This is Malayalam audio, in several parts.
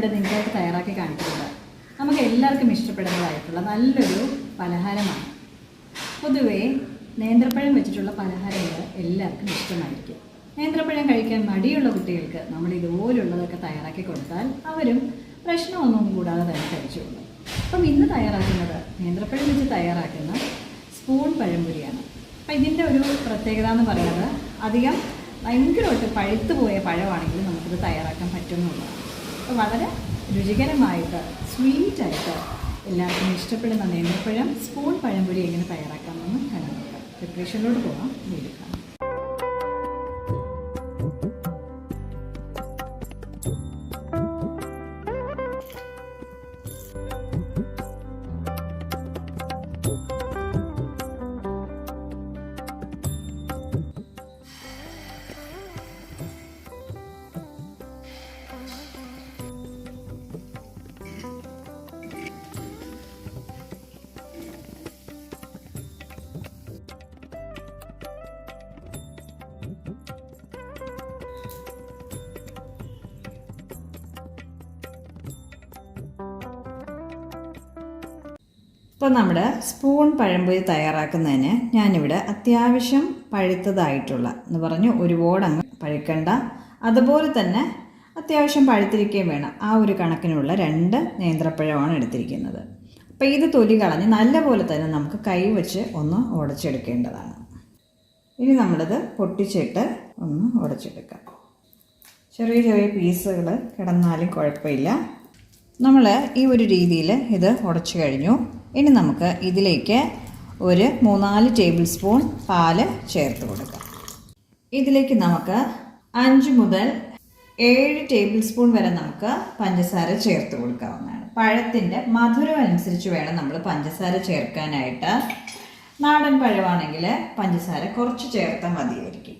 ഞാനിവിടെ നിങ്ങൾക്ക് തയ്യാറാക്കി കാണിക്കുന്നത്. നമുക്ക് എല്ലാവർക്കും ഇഷ്ടപ്പെടുന്നതായിട്ടുള്ള നല്ലൊരു പലഹാരമാണ്. പൊതുവേ നേന്ത്രപ്പഴം വെച്ചിട്ടുള്ള പലഹാരങ്ങൾ എല്ലാവർക്കും ഇഷ്ടമായിരിക്കും. നേന്ത്രപ്പഴം കഴിക്കാൻ മടിയുള്ള കുട്ടികൾക്ക് നമ്മൾ ഇതുപോലുള്ളതൊക്കെ തയ്യാറാക്കി കൊടുത്താൽ അവരും പ്രശ്നമൊന്നും കൂടാതെ തന്നെ കഴിച്ചുകൊള്ളും അപ്പം ഇന്ന് തയ്യാറാക്കുന്നത് നേന്ത്രപ്പഴം വെച്ച് തയ്യാറാക്കുന്ന സ്പൂൺ പഴംപൊരിയാണ്. അപ്പം ഇതിന്റെ ഒരു പ്രത്യേകത എന്ന് പറയുന്നത് അധികം ഭയങ്കരമായിട്ട് പഴുത്തു പോയ പഴമാണെങ്കിൽ നമുക്കിത് തയ്യാറാക്കാൻ പറ്റുമെന്നുള്ളതാണ് വളരെ രുചികരമായിട്ട് സ്വീറ്റായിട്ട് എല്ലാവർക്കും ഇഷ്ടപ്പെടുന്ന നേന്ത്രപ്പഴം സ്പൂൺ പഴംപൊരി എങ്ങനെ തയ്യാറാക്കാമെന്ന് കണ്ടു നോക്കാം പ്രിപ്പറേഷനിലോട്ട് പോകാം കാണാം. ഇപ്പോൾ നമ്മുടെ സ്പൂൺ പഴംപൊരി തയ്യാറാക്കുന്നതിന് ഞാനിവിടെ അത്യാവശ്യം പഴുത്തതായിട്ടുള്ള എന്ന് പറഞ്ഞു ഒരുപാട് അങ്ങ് പഴുക്കണ്ട. അതുപോലെ തന്നെ അത്യാവശ്യം പഴുത്തിരിക്കുകയും വേണം. ആ ഒരു കണക്കിനുള്ള രണ്ട് നേന്ത്രപ്പഴമാണ് എടുത്തിരിക്കുന്നത്. അപ്പോൾ ഇത് തൊലി കളഞ്ഞ് നല്ലപോലെ തന്നെ നമുക്ക് കൈ വെച്ച് ഒന്ന് ഉടച്ചെടുക്കേണ്ടതാണ്. ഇനി നമ്മളിത് പൊട്ടിച്ചിട്ട് ഒന്ന് ഉടച്ചെടുക്കാം. ചെറിയ ചെറിയ പീസുകൾ കിടന്നാലും കുഴപ്പമില്ല. നമ്മൾ ഈ ഒരു രീതിയിൽ ഇത് ഉടച്ചു കഴിഞ്ഞു. ഇനി നമുക്ക് ഇതിലേക്ക് ഒരു മൂന്നാൽ ടേബിൾ സ്പൂൺ പാൽ ചേർത്ത് കൊടുക്കാം. ഇതിലേക്ക് നമുക്ക് അഞ്ച് മുതൽ ഏഴ് ടേബിൾ സ്പൂൺ വരെ നമുക്ക് പഞ്ചസാര ചേർത്ത് കൊടുക്കാവുന്നതാണ്. പഴത്തിന്റെ മധുരം അനുസരിച്ച് വേണം നമ്മൾ പഞ്ചസാര ചേർക്കാനായിട്ട്. നാടൻ പഴമാണെങ്കിൽ പഞ്ചസാര കുറച്ച് ചേർത്താൽ മതിയായിരിക്കും.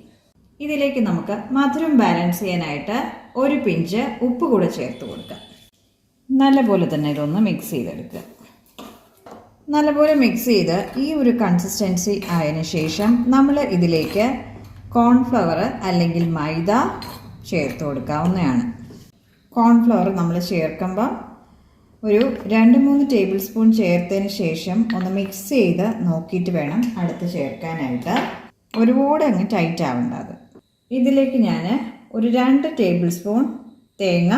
ഇതിലേക്ക് നമുക്ക് മധുരം ബാലൻസ് ചെയ്യാനായിട്ട് ഒരു പിഞ്ച് ഉപ്പ് കൂടെ ചേർത്ത് കൊടുക്കാം. നല്ലപോലെ തന്നെ ഇതൊന്ന് മിക്സ് ചെയ്തെടുക്കുക. നല്ലപോലെ മിക്സ് ചെയ്ത് ഈ ഒരു കൺസിസ്റ്റൻസി ആയതിന് ശേഷം നമ്മൾ ഇതിലേക്ക് കോൺഫ്ലവർ അല്ലെങ്കിൽ മൈദ ചേർത്ത് കൊടുക്കാവുന്നതാണ്. കോൺഫ്ലവർ നമ്മൾ ചേർക്കുമ്പോൾ ഒരു രണ്ട് മൂന്ന് ടേബിൾ സ്പൂൺ ചേർത്തതിന് ശേഷം ഒന്ന് മിക്സ് ചെയ്ത് നോക്കിയിട്ട് വേണം അടുത്ത് ചേർക്കാനായിട്ട്. ഒരുപാട് അങ്ങ് ടൈറ്റ് ആവേണ്ട അത്. ഇതിലേക്ക് ഞാൻ ഒരു രണ്ട് ടേബിൾ സ്പൂൺ തേങ്ങ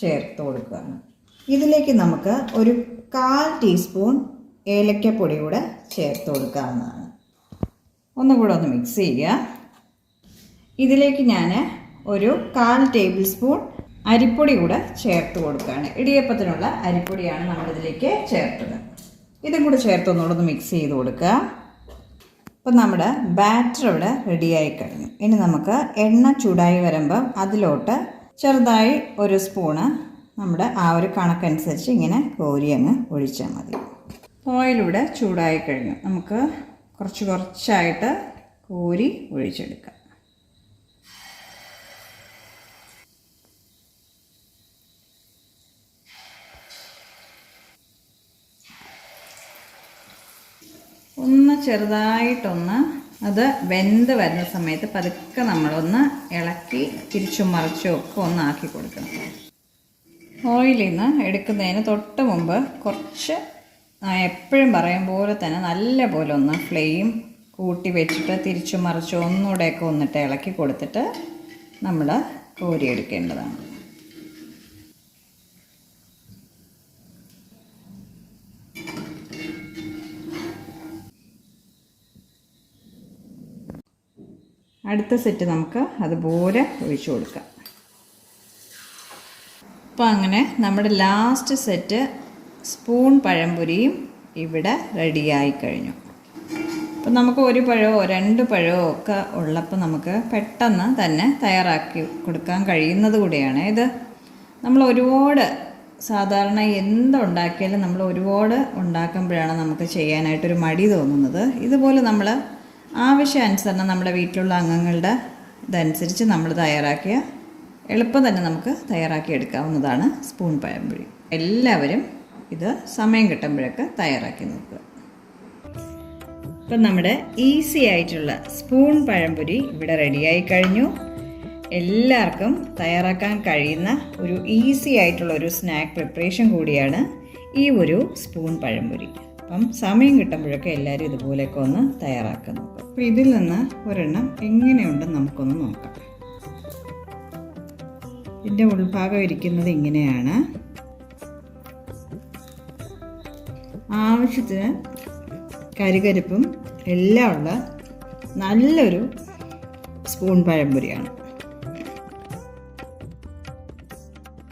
ചേർത്ത് കൊടുക്കുകയാണ്. ഇതിലേക്ക് നമുക്ക് ഒരു കാൽ ടീസ്പൂൺ ഏലക്കപ്പൊടി കൂടെ ചേർത്ത് കൊടുക്കാവുന്നതാണ്. ഒന്നുകൂടെ ഒന്ന് മിക്സ് ചെയ്യുക. ഇതിലേക്ക് ഞാൻ ഒരു കാൽ ടേബിൾ സ്പൂൺ അരിപ്പൊടി കൂടെ ചേർത്ത് കൊടുക്കുകയാണ്. ഇടിയപ്പത്തിനുള്ള അരിപ്പൊടിയാണ് നമ്മളിതിലേക്ക് ചേർത്തത്. ഇതും കൂടെ ചേർത്ത് ഒന്നുകൂടെ ഒന്ന് മിക്സ് ചെയ്ത് കൊടുക്കുക. അപ്പം നമ്മുടെ ബാറ്റർ ഇവിടെ റെഡിയായി കഴിഞ്ഞു. ഇനി നമുക്ക് എണ്ണ ചൂടായി വരുമ്പം അതിലോട്ട് ചെറുതായി ഒരു സ്പൂണ് നമ്മുടെ ആ ഒരു കണക്കനുസരിച്ച് ഇങ്ങനെ കോരി അങ്ങ് ഒഴിച്ചാൽ മതി. ഓയിലൂടെ ചൂടായി കഴിഞ്ഞു. നമുക്ക് കുറച്ച് കുറച്ചായിട്ട് കോരി ഒഴിച്ചെടുക്കാം. ഒന്ന് ചെറുതായിട്ടൊന്ന് അത് വെന്ത് വരുന്ന സമയത്ത് പതുക്കെ നമ്മളൊന്ന് ഇളക്കി തിരിച്ചും മറിച്ചും ഒക്കെ ഒന്ന് ആക്കി കൊടുക്കണം. ഓയിലിൽ നിന്ന് എടുക്കുന്നതിന് തൊട്ട് മുമ്പ് കുറച്ച് എപ്പോഴും പറയും പോലെ തന്നെ നല്ല പോലെ ഒന്ന് ഫ്ലെയിം കൂട്ടി വെച്ചിട്ട് തിരിച്ചു മറിച്ച് ഒന്നുകൂടെയൊക്കെ ഒന്നിട്ട് ഇളക്കി കൊടുത്തിട്ട് നമ്മൾ കോരിയെടുക്കേണ്ടതാണ്. അടുത്ത സെറ്റ് നമുക്ക് അതുപോലെ ഒഴിച്ചു കൊടുക്കാം. അപ്പോൾ അങ്ങനെ നമ്മുടെ ലാസ്റ്റ് സെറ്റ് സ്പൂൺ പഴംപൊരിയും ഇവിടെ റെഡിയായി കഴിഞ്ഞു. അപ്പം നമുക്ക് ഒരു പഴമോ രണ്ട് പഴമോ ഒക്കെ ഉള്ളപ്പോൾ നമുക്ക് പെട്ടെന്ന് തന്നെ തയ്യാറാക്കി കൊടുക്കാൻ കഴിയുന്നത് കൂടിയാണ്. ഇത് നമ്മൾ ഒരുപാട് സാധാരണ എന്തുണ്ടാക്കിയാലും നമ്മൾ ഒരുപാട് ഉണ്ടാക്കുമ്പോഴാണ് നമുക്ക് ചെയ്യാനായിട്ടൊരു മടി തോന്നുന്നത്. ഇതുപോലെ നമ്മൾ ആവശ്യാനുസരണം നമ്മുടെ വീട്ടിലുള്ള അംഗങ്ങളുടെ ഇതനുസരിച്ച് നമ്മൾ തയ്യാറാക്കിയ എളുപ്പം തന്നെ നമുക്ക് തയ്യാറാക്കി എടുക്കാവുന്നതാണ് സ്പൂൺ പഴംപൊഴി എല്ലാവരും ഇത് സമയം കിട്ടുമ്പോഴൊക്കെ തയ്യാറാക്കി നോക്കുക. ഇപ്പം നമ്മുടെ ഈസി ആയിട്ടുള്ള സ്പൂൺ പഴംപൊരി ഇവിടെ റെഡിയായി കഴിഞ്ഞു. എല്ലാവർക്കും തയ്യാറാക്കാൻ കഴിയുന്ന ഒരു ഈസി ആയിട്ടുള്ള ഒരു സ്നാക്ക് പ്രിപ്പറേഷൻ കൂടിയാണ് ഈ ഒരു സ്പൂൺ പഴംപൊരി. അപ്പം സമയം കിട്ടുമ്പോഴൊക്കെ എല്ലാവരും ഇതുപോലെയൊക്കെ ഒന്ന് തയ്യാറാക്കുന്നു അപ്പം ഇതിൽ നിന്ന് ഒരെണ്ണം എങ്ങനെയുണ്ടെന്ന് നമുക്കൊന്ന് നോക്കാം. ഇതിന്റെ ഉൾഭാഗം ഇരിക്കുന്നത് ഇങ്ങനെയാണ്. ആവശ്യത്തിന് കരികരിപ്പും എല്ലാം ഉള്ള നല്ലൊരു സ്പൂൺ പഴംപൊരിയാണ്.